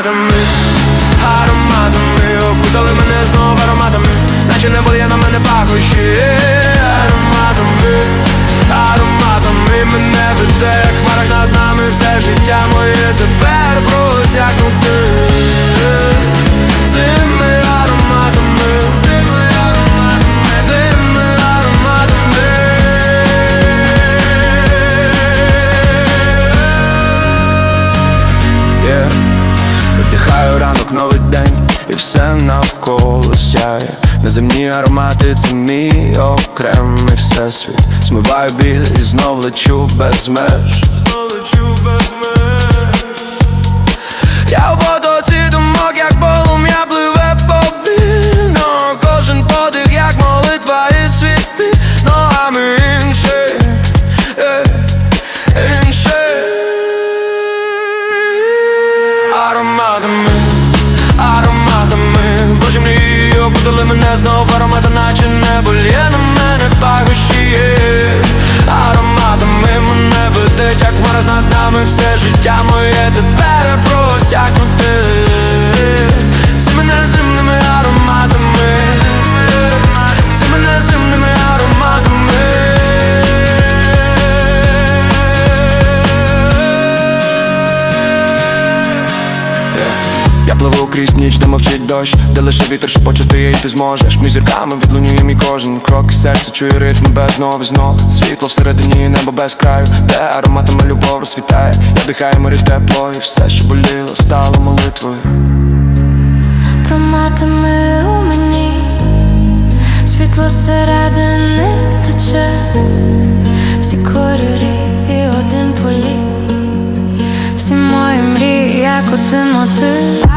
ароматами, ароматами. Окутали мене знов ароматами Наче не були я на мене пахощі і все навколо сяє. Неземні аромати, це мій окремий всесвіт. Смиваю біль і знов лечу без меж. Знов лечу без меж окутали мене знов аромати, крізь ніч, де мовчить дощ, де лише вітер шепоче ти і ти зможеш. Між зірками відлунює мій кожен крок, і серце чує ритм без знов і знов Світло всередині, небо без краю, де ароматами любов розсвітає. Я дихаю морі тепло, і все, що боліло, стало молитвою. Проматами у мені світло середини тече, всі кольори і один полі, всі мої мрії, як один мотив.